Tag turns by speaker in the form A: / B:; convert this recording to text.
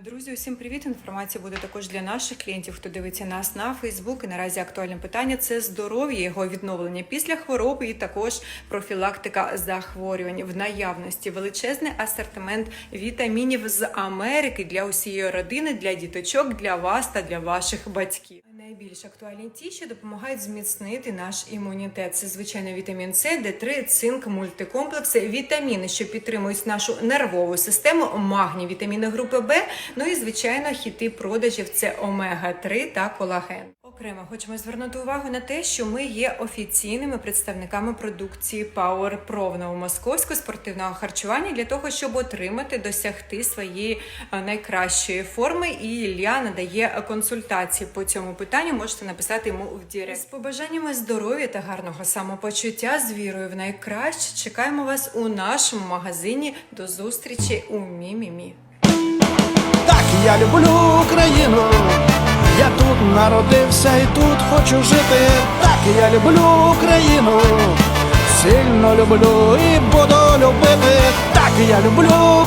A: Друзі, усім привіт! Інформація буде також для наших клієнтів, хто дивиться нас на Фейсбук. І наразі актуальне питання це здоров'я, його відновлення після хвороби і також профілактика захворювань в наявності. Величезний асортимент вітамінів з Америки для усієї родини, для діточок, для вас та для ваших батьків. Найбільш актуальні ті, що допомагають зміцнити наш імунітет. Це звичайно вітамін С, Д3, цинк, мультикомплекси, вітаміни, що підтримують нашу нервову систему, магній, вітаміни групи Б. Ну і звичайно, хіти продажів це омега 3 та колаген. Окремо хочемо звернути увагу на те, що ми є офіційними представниками продукції Power Pro в новомосковську спортивного харчування для того, щоб отримати досягти своєї е, найкращої форми. І Ілля надає консультації по цьому питанню. Можете написати йому в Дірект. З побажаннями здоров'я та гарного самопочуття з вірою в найкраще. Чекаємо вас у нашому магазині. До зустрічі у Мімімі.
B: Так, я люблю Україну. Я тут народився і тут хочу жити. Так, я люблю Україну. Сильно люблю і буду любити. Так, я люблю